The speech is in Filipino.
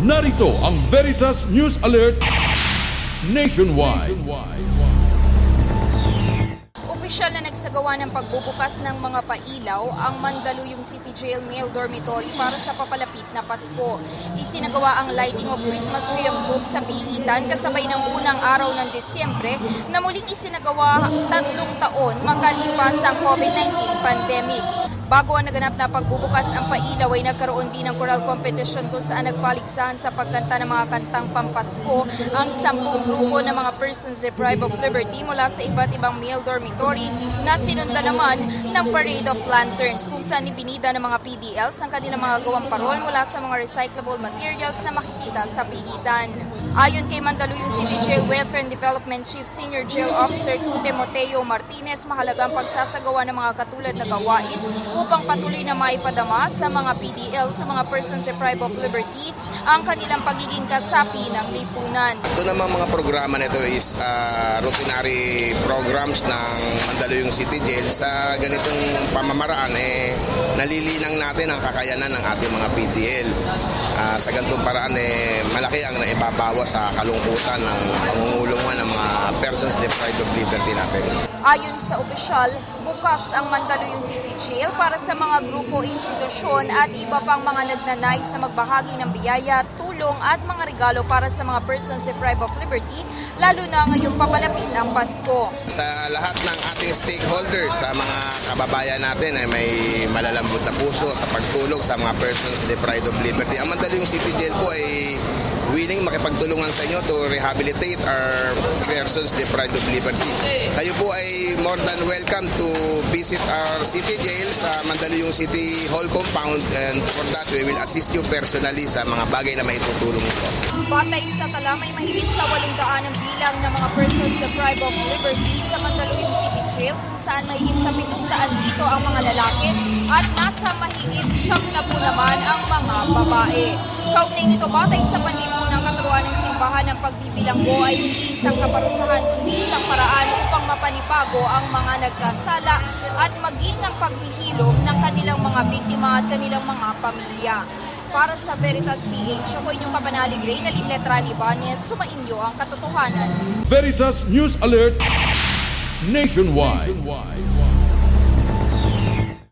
Narito ang Veritas News Alert Nationwide. Opisyal na nagsagawa ng pagbubukas ng mga pailaw ang Mandaluyong City Jail Male Dormitory para sa papalapit na Pasko. Isinagawa ang lighting of Christmas tree of hope sa piitan kasabay ng unang araw ng Desyembre na muling isinagawa tatlong taon makalipas ang COVID-19 pandemic. Bago ang naganap na pagbubukas ang pailaw ay nagkaroon din ng choral competition kung saan nagpaligsahan sa pagkanta ng mga kantang pampasko ang sampung grupo ng mga persons deprived of liberty mula sa iba't ibang male dormitory na sinundan naman ng Parade of Lanterns kung saan ibinida ng mga PDLs ang kanilang mga gawang parol mula sa mga recyclable materials na makikita sa pihitan. Ayon kay Mandaluyong City Jail Welfare and Development Chief Senior Jail Officer Tute Moteo Martinez, mahalaga ang pagsasagawa ng mga katulad na gawain upang patuloy na maipadama sa mga PDL sa mga persons deprived of liberty ang kanilang pagiging kasapi ng lipunan. Ito naman mga programa nito is ah, routinary programs ng Mandaluyong City Jail sa ganitong pamamaraan eh nalilinang natin ang kakayanan ng ating mga PDL. Ah, sa ganitong paraan eh malaki ang naibabawa sa kalungkutan ng pangungulungan ng mga persons deprived of liberty natin. Ayon sa opisyal, bukas ang Mandaluyong City Jail para sa mga grupo, institusyon at iba pang mga nagnanais na magbahagi ng biyaya, tulong at mga regalo para sa mga persons deprived of liberty, lalo na ngayong papalapit ang Pasko. Sa lahat ng ating stakeholders, sa mga kababayan natin ay may malalambot na puso sa pagtulong sa mga persons deprived of liberty. Ang Mandaluyong City Jail po ay willing makipagtulungan sa inyo to rehabilitate our persons deprived of liberty. Kayo po ay more than welcome to visit our city jail sa Mandaluyong City Hall compound and for that we will assist you personally sa mga bagay na maitutulong nito. Batay sa tala, may mahigit sa 800 ang bilang ng mga persons deprived of liberty sa Mandaluyong City Jail kung saan mahigit sa 700 dito ang mga lalaki at nasa mahigit siyam na po naman ang mga babae. Kaugnay nito, batay sa panlipunang katuruan ng simbahan ng pagbibilang po ay hindi isang kaparusahan kundi isang paraan upang mapanibago ang mga nagkasala at maging ang paghihilom ng kanilang mga biktima at kanilang mga pamilya. Para sa Veritas PH, ako inyong kapanalig Ray na Letra ni Ibanez, sumainyo ang katotohanan. Veritas News Alert Nationwide.